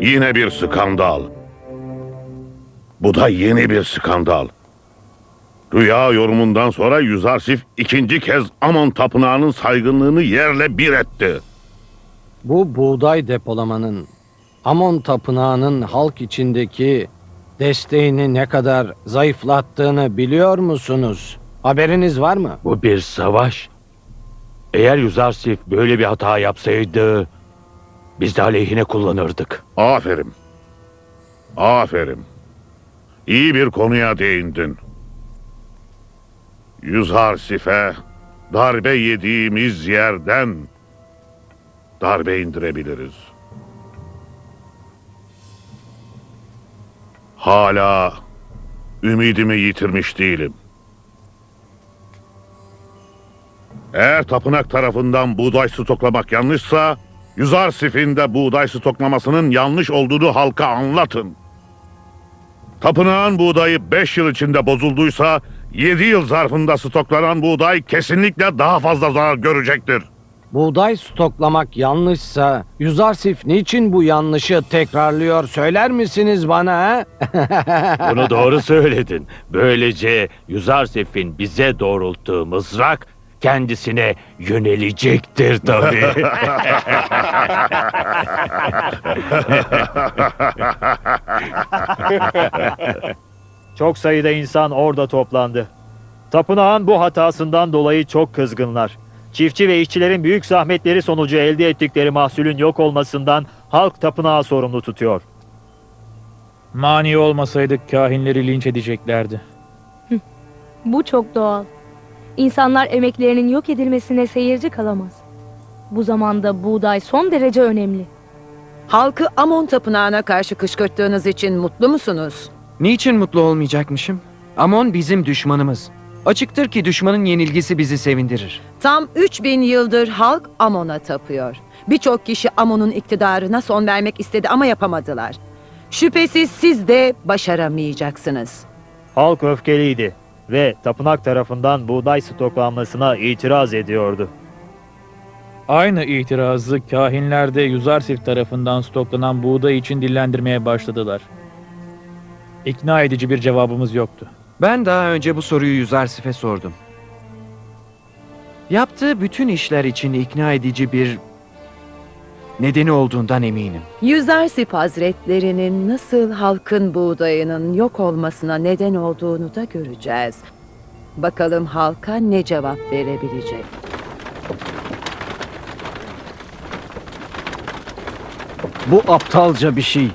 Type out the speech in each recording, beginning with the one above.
Yine bir skandal. Bu da yeni bir skandal. Rüya yorumundan sonra Yüzarsif ikinci kez Amon Tapınağı'nın saygınlığını yerle bir etti. Bu buğday depolamanın Amon Tapınağı'nın halk içindeki desteğini ne kadar zayıflattığını biliyor musunuz? Haberiniz var mı? Bu bir savaş. Eğer Yüzarsif böyle bir hata yapsaydı biz de aleyhine kullanırdık. Aferin. Aferin. İyi bir konuya değindin. Yüzarsif'e darbe yediğimiz yerden darbe indirebiliriz. Hala ümidimi yitirmiş değilim. Eğer tapınak tarafından buğday stoklamak yanlışsa, Yüzarsif'in de buğday stoklamasının yanlış olduğunu halka anlatın. Tapınağın buğdayı 5 yıl içinde bozulduysa, 7 yıl zarfında stoklanan buğday kesinlikle daha fazla zarar görecektir. Buğday stoklamak yanlışsa Yüzarsif niçin bu yanlışı tekrarlıyor söyler misiniz bana? Bunu doğru söyledin. Böylece Yüzarsif'in bize doğrulttuğu mızrak kendisine yönelecektir tabii. Çok sayıda insan orada toplandı. Tapınağın bu hatasından dolayı çok kızgınlar. Çiftçi ve işçilerin büyük zahmetleri sonucu elde ettikleri mahsulün yok olmasından halk tapınağı sorumlu tutuyor. Mani olmasaydık kahinleri linç edeceklerdi. Bu çok doğal. İnsanlar emeklerinin yok edilmesine seyirci kalamaz. Bu zamanda buğday son derece önemli. Halkı Amon tapınağına karşı kışkırttığınız için mutlu musunuz? Niçin mutlu olmayacakmışım? Amon bizim düşmanımız. Açıktır ki düşmanın yenilgisi bizi sevindirir. Tam 3000 yıldır halk Amon'a tapıyor. Birçok kişi Amon'un iktidarına son vermek istedi ama yapamadılar. Şüphesiz siz de başaramayacaksınız. Halk öfkeliydi ve tapınak tarafından buğday stoklanmasına itiraz ediyordu. Aynı itirazı kahinler de Yuzarsif tarafından stoklanan buğday için dillendirmeye başladılar. İkna edici bir cevabımız yoktu. Ben daha önce bu soruyu Yüzarsif'e sordum. Yaptığı bütün işler için ikna edici bir nedeni olduğundan eminim. Yüzersif Hazretlerinin nasıl halkın buğdayının yok olmasına neden olduğunu da göreceğiz. Bakalım halka ne cevap verebilecek. Bu aptalca bir şey.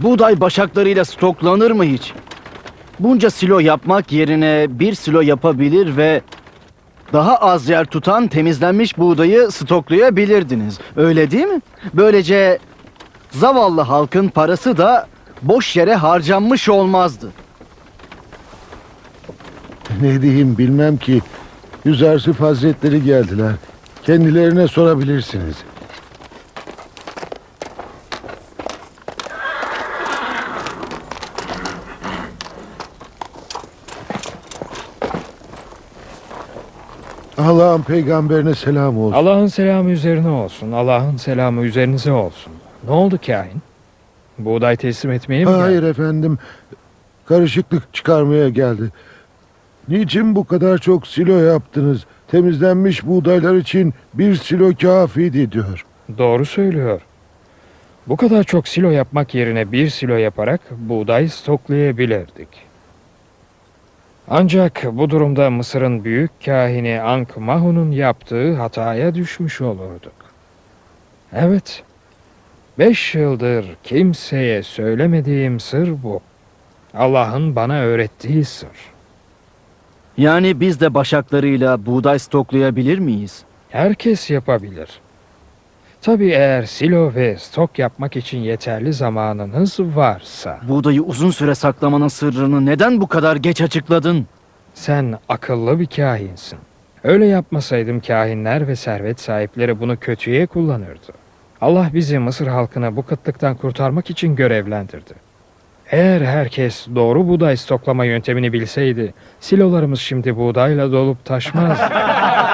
Buğday başaklarıyla stoklanır mı hiç? Bunca silo yapmak yerine bir silo yapabilir ve daha az yer tutan temizlenmiş buğdayı stoklayabilirdiniz. Öyle değil mi? Böylece zavallı halkın parası da boş yere harcanmış olmazdı. Ne diyeyim bilmem ki. Yüzersif Hazretleri geldiler. Kendilerine sorabilirsiniz. Allah'ın peygamberine selam olsun. Allah'ın selamı üzerine olsun. Allah'ın selamı üzerinize olsun. Ne oldu kahin? Buğday teslim etmeye mi Hayır geldin? efendim. Karışıklık çıkarmaya geldi. Niçin bu kadar çok silo yaptınız? Temizlenmiş buğdaylar için bir silo kafiydi diyor. Doğru söylüyor. Bu kadar çok silo yapmak yerine bir silo yaparak buğday stoklayabilirdik. Ancak bu durumda Mısır'ın büyük kahini Ankh Mahu'nun yaptığı hataya düşmüş olurduk. Evet, beş yıldır kimseye söylemediğim sır bu. Allah'ın bana öğrettiği sır. Yani biz de başaklarıyla buğday stoklayabilir miyiz? Herkes yapabilir. Tabii eğer silo ve stok yapmak için yeterli zamanınız varsa. Buğdayı uzun süre saklamanın sırrını neden bu kadar geç açıkladın? Sen akıllı bir kahinsin. Öyle yapmasaydım kahinler ve servet sahipleri bunu kötüye kullanırdı. Allah bizi Mısır halkını bu kıtlıktan kurtarmak için görevlendirdi. Eğer herkes doğru buğday stoklama yöntemini bilseydi, silolarımız şimdi buğdayla dolup taşmazdı.